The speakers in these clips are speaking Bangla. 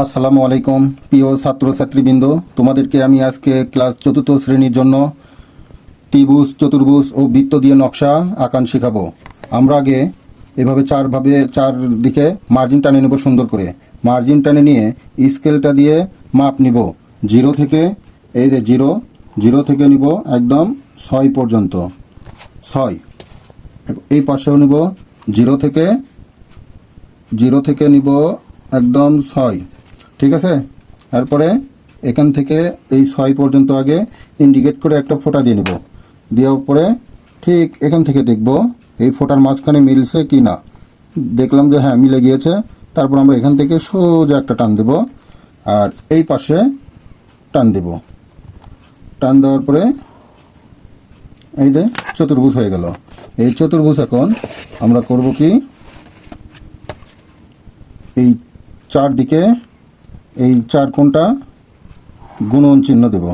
আসসালামু আলাইকুম, প্রিয় ছাত্রছাত্রীবৃন্দ। তোমাদেরকে আমি আজকে ক্লাস চতুর্থ শ্রেণির জন্য ত্রিভুজ, চতুর্ভুজ ও বৃত্ত দিয়ে নকশা আঁকান শেখাবো। আমরা আগে এভাবে চারভাবে চার দিকে মার্জিন টানে নেব সুন্দর করে। মার্জিন টানে নিয়ে স্কেলটা দিয়ে মাপ নিব। জিরো থেকে, এই যে জিরো জিরো থেকে নিব একদম ছয় পর্যন্ত। ছয়। এই পাশেও নিব জিরো থেকে জিরো থেকে নিব একদম ছয়। ঠিক আছে? তারপরে এখান থেকে এই ছয় পর্যন্ত আগে ইন্ডিকেট করে একটা ফোঁটা দিয়ে নেব। দেওয়ার পরে ঠিক এখান থেকে দেখব এই ফোঁটার মাঝখানে মিলছে কি না। দেখলাম যে হ্যাঁ মিলে গিয়েছে। তারপর আমরা এখান থেকে সোজা একটা টান দেব আর এই পাশে টান দেব। টান দেওয়ার পরে এই যে চতুর্ভুজ হয়ে গেল। এই চতুর্ভুজ এখন আমরা করব কি? এই চারদিকে এই চার কোণটা গুণন চিহ্ন দেব।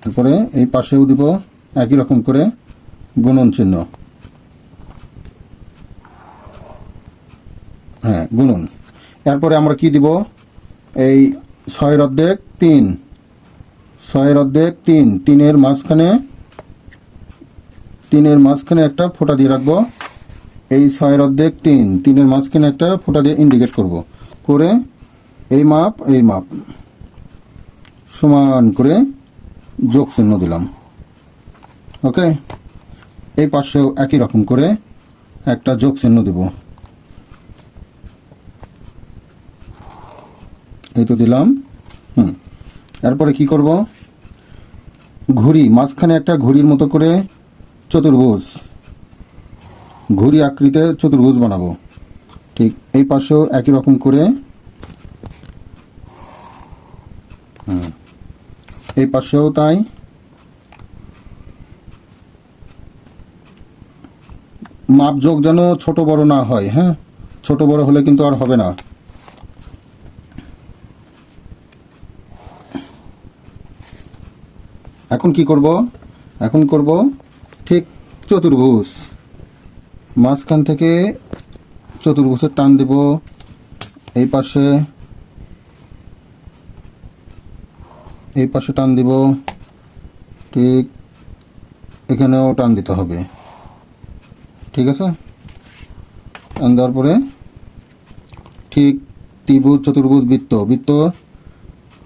তারপরে এই পাশেও দিব একই রকম করে গুণন চিহ্ন। হ্যাঁ গুণন। এরপরে আমরা কি দিব? এই ছয়ের অর্ধেক তিন। ছয়ের অর্ধেক তিন। তিনের মাঝখানে তিনের মাঝখানে একটা ফোঁটা দিয়ে রাখব। এই ছয়ের অর্ধেক তিন। তিনের মাঝখানে একটা ফোঁটা দিয়ে ইন্ডিকেট করব। করে এই মাপ এই মাপ। সমান করে যোগ চিহ্ন দিলাম। ওকে? এই পাশেও একই রকম করে একটা যোগ চিহ্ন দেব। এই তো দিলাম। হুম। এরপরে কি করব? ঘুড়ি, মাঝখানে একটা ঘুড়ির মতো করে চতুর্ভুজ। ঘুড়ি আকৃতিতে চতুর্ভুজ বানাবো। ঠিক এই পাশেও একই রকম করে। হুম, এই পাশেও তাই। মাপযোগ যেন ছোট বড় না হয় হ্যাঁ? ছোট বড় হলে কিন্তু আর হবে না। এখন কি করব? এখন করব ঠিক চতুর্ভুজ। মাঝখান থেকে চতুর্ভুজের টান দেব। এই পাশে। এই পাশে টান দিব। ঠিক এখানেও টান দিতে হবে। ঠিক আছে? টান দেওয়ার পরে ঠিক ত্রিভুজ, চতুর্ভুজ, বৃত্ত। বৃত্ত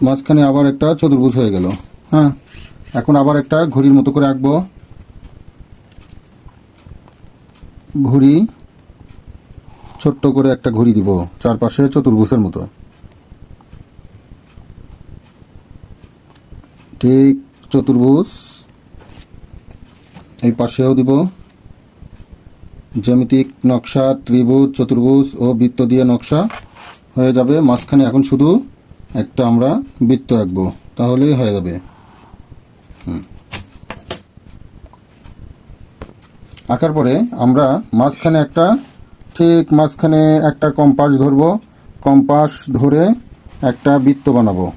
মাঝখানে আবার একটা চতুর্ভুজ হয়ে গেল। হ্যাঁ? এখন আবার একটা ঘড়ির মতো করে আঁকবো। ঘুড়ি ছোট্ট করে একটা ঘুড়ি দিব, চারপাশে চতুর্ভুজের মতো। ঠিক চতুর্ভুজ, এই পাশেও দিব। জ্যামিতিক নকশা, ত্রিভুজ, চতুর্ভুজ ও বৃত্ত দিয়ে নকশা হয়ে যাবে। মাঝখানে এখন শুধু একটা আমরা বৃত্ত আঁকবো, তাহলেই হয়ে যাবে। আঁকার পরে আমরা মাঝখানে একটা ঠিক মাঝখানে একটা কম্পাস ধরবো। কম্পাস ধরে একটা বৃত্ত বানাবো।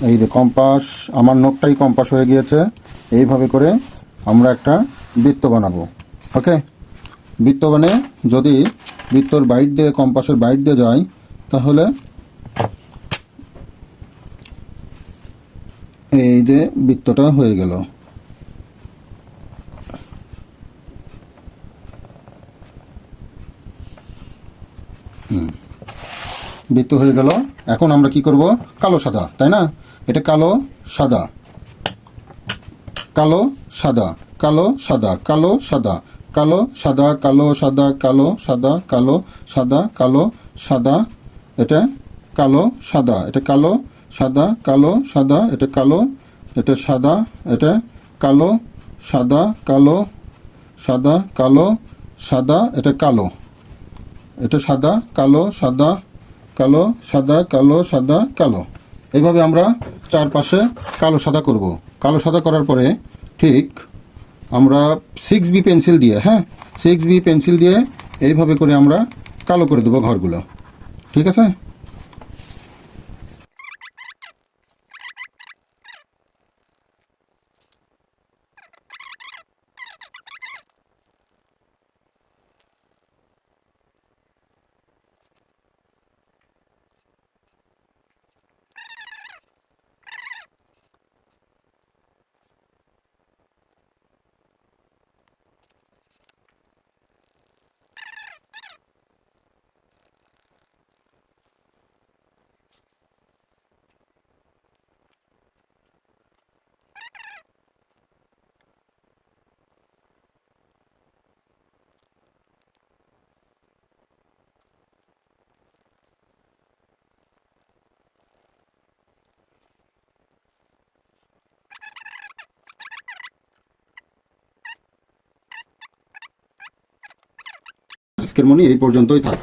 এই যে কম্পাস, আমার নখটাই কম্পাস হয়ে গিয়েছে। এইভাবে করে আমরা একটা বৃত্ত বানাবো। ওকে? বৃত্ত বানে যদি বৃত্তর বাইট দিয়ে, কম্পাসের বাইট দিয়ে যায়, তাহলে এই যে বৃত্তটা হয়ে গেল। বৃত্ত হয়ে গেল এখন আমরা কি করব কালো সাদা তাই না এটা কালো সাদা কালো সাদা কালো সাদা কালো সাদা কালো সাদা কালো সাদা কালো সাদা কালো সাদা কালো সাদা এটা কালো সাদা এটা কালো সাদা কালো সাদা এটা কালো এটা সাদা এটা কালো সাদা কালো সাদা কালো সাদা এটা কালো এটা সাদা, কালো সাদা কালো সাদা কালো সাদা, কালো। এইভাবে আমরা চারপাশে কালো, সাদা করব। কালো, সাদা করার পরে ঠিক আমরা সিক্স বি পেন্সিল দিয়ে হ্যাঁ? সিক্স বি পেন্সিল দিয়ে এইভাবে করে আমরা কালো করে দেবো ঘরগুলো। ঠিক আছে? আজকের মনে এই পর্যন্তই থাক।